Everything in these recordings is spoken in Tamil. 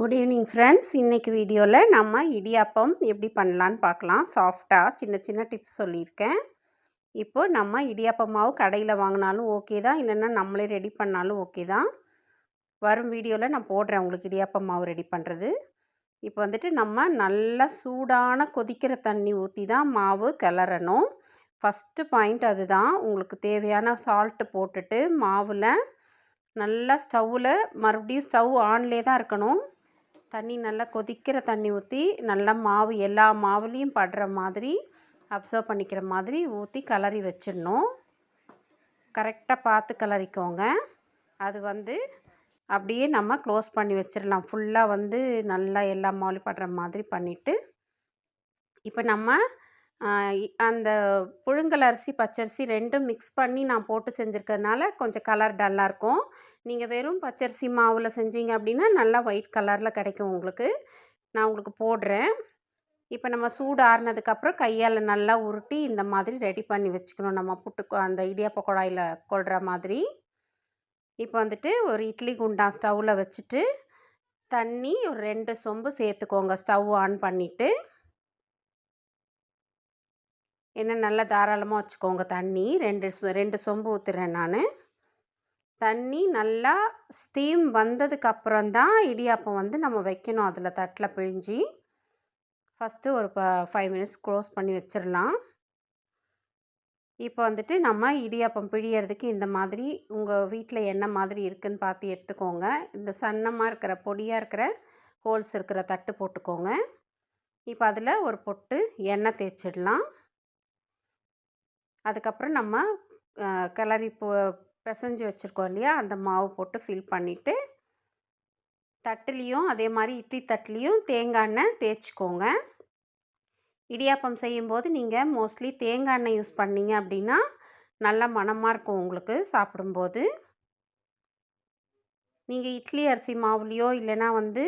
குட் ஈவினிங் ஃப்ரெண்ட்ஸ் இன்றைக்கி வீடியோவில் நம்ம இடியாப்பம் எப்படி பண்ணலான்னு பார்க்கலாம். சாஃப்டாக சின்ன சின்ன டிப்ஸ் சொல்லியிருக்கேன். இப்போது நம்ம இடியாப்பம் மாவு கடையில் வாங்கினாலும் ஓகே தான். இல்லைன்னா நம்மளே ரெடி பண்ணாலும் ஓகே தான். வரும் வீடியோவில் நான் போடுறேன் உங்களுக்கு இடியாப்பம் மாவு ரெடி பண்ணுறது இப்போ வந்துட்டு நம்ம நல்லா சூடான கொதிக்கிற தண்ணி ஊற்றி தான் மாவு கிளறணும். ஃபஸ்ட்டு பாயிண்ட் அதுதான். உங்களுக்கு தேவையான சால்ட்டு போட்டுட்டு மாவில் நல்லா ஸ்டவ்வில் மறுபடியும் ஸ்டவ் ஆன்லேயே தான் இருக்கணும். தண்ணி நல்லா கொதிக்கிற தண்ணி ஊற்றி நல்லா மாவு எல்லா மாவுலேயும் படுற மாதிரி அப்சர்வ் பண்ணிக்கிற மாதிரி ஊற்றி கலரி வச்சிடணும். கரெக்டாக பார்த்து கலரிக்கோங்க. அது வந்து அப்படியே நம்ம க்ளோஸ் பண்ணி வச்சிடலாம். ஃபுல்லாக வந்து நல்லா எல்லா மாவுலையும் படுற மாதிரி பண்ணிவிட்டு இப்போ நம்ம அந்த புழுங்கல் அரிசி பச்சரிசி ரெண்டும் மிக்ஸ் பண்ணி நான் போட்டு செஞ்சுருக்கறதுனால கொஞ்சம் கலர் டல்லாக இருக்கும். நீங்கள் வெறும் பச்சரிசி மாவில் செஞ்சீங்க அப்படின்னா நல்லா ஒயிட் கலரில் கிடைக்கும் உங்களுக்கு. நான் உங்களுக்கு போடுறேன். இப்போ நம்ம சூடு ஆறுனதுக்கப்புறம் கையால் நல்லா உருட்டி இந்த மாதிரி ரெடி பண்ணி வச்சுக்கணும். நம்ம புட்டு அந்த இடியாப்ப குழாயில் கொள்கிற மாதிரி. இப்போ வந்துட்டு ஒரு இட்லி குண்டான் ஸ்டவ்வில் வச்சுட்டு தண்ணி ஒரு ரெண்டு சொம்பு சேர்த்துக்கோங்க. ஸ்டவ் ஆன் பண்ணிவிட்டு என்ன நல்லா தாராளமாக வச்சுக்கோங்க. தண்ணி ரெண்டு ரெண்டு சொம்பு ஊற்றுறேன் நான். தண்ணி நல்லா ஸ்டீம் வந்ததுக்கப்புறம் தான் இடியாப்பம் வந்து நம்ம வைக்கணும். அதில் தட்டில் பிழிஞ்சி. ஃபஸ்ட்டு ஒரு ப ஃபைவ் மினிட்ஸ் க்ளோஸ் பண்ணி வச்சிடலாம் இப்போ வந்துட்டு நம்ம இடியாப்பம் பிழியறதுக்கு இந்த மாதிரி உங்கள் வீட்டில் என்ன மாதிரி இருக்குதுன்னு பார்த்து எடுத்துக்கோங்க. இந்த சன்னமாக இருக்கிற பொடியாக இருக்கிற ஹோல்ஸ் இருக்கிற தட்டு போட்டுக்கோங்க. இப்போ அதில் ஒரு பொட்டு எண்ணெய் தேய்ச்சிடலாம். அதுக்கப்புறம் நம்ம கிளறி போ பிசைஞ்சு வச்சுருக்கோம் இல்லையா? அந்த மாவு போட்டு ஃபில் பண்ணிவிட்டு தட்டுலேயும் அதே மாதிரி இட்லி தட்டுலேயும் தேங்காய் எண்ணெய் தேய்ச்சிக்கோங்க. இடியாப்பம் செய்யும்போது நீங்கள் மோஸ்ட்லி தேங்காய் எண்ணெய் யூஸ் பண்ணிங்க அப்படின்னா நல்ல மணமாக இருக்கும் உங்களுக்கு சாப்பிடும்போது. நீங்கள் இட்லி அரிசி மாவுலேயோ இல்லைனா வந்து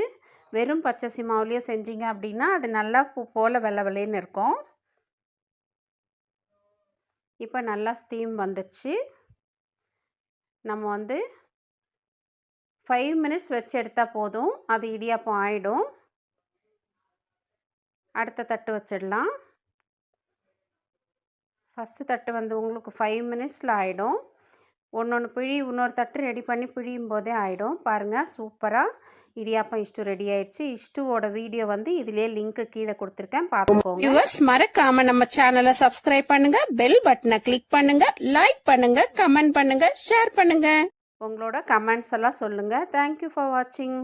வெறும் பச்சரிசி மாவுலேயோ செஞ்சீங்க அப்படின்னா அது நல்லா பூ போல் வெள்ளை வெள்ளைன்னு இருக்கும். இப்போ நல்லா ஸ்டீம் வந்துடுச்சு நம்ம வந்து ஃபைவ் மினிட்ஸ் வச்சு எடுத்தால் போதும். அது இடியாப்பம் ஆகிடும் அடுத்த தட்டு வச்சிடலாம். ஃபஸ்ட்டு தட்டு வந்து உங்களுக்கு ஃபைவ் மினிட்ஸில் ஆகிடும் ஒன்று ஒன்று பிழி இன்னொரு தட்டு ரெடி பண்ணி பிழியும் போதே ஆகிடும் பாருங்கள் சூப்பராக இடியாப்பம் இஷ்டு ரெடி ஆயிடுச்சு. இஷ்டுவோட வீடியோ வந்து இதுலயே லிங்க் கீழே கொடுத்துருக்கேன். பார்த்துக்கோங்க. யூஎஸ் மறக்காம நம்ம சேனலை சப்ஸ்கிரைப் பண்ணுங்க. பெல் பட்டனை கிளிக் பண்ணுங்க. லைக் பண்ணுங்க. கமெண்ட் பண்ணுங்க. ஷேர் பண்ணுங்க. உங்களோட கமெண்ட்ஸ் எல்லாம் சொல்லுங்க. தேங்க்யூ ஃபார் வாட்சிங்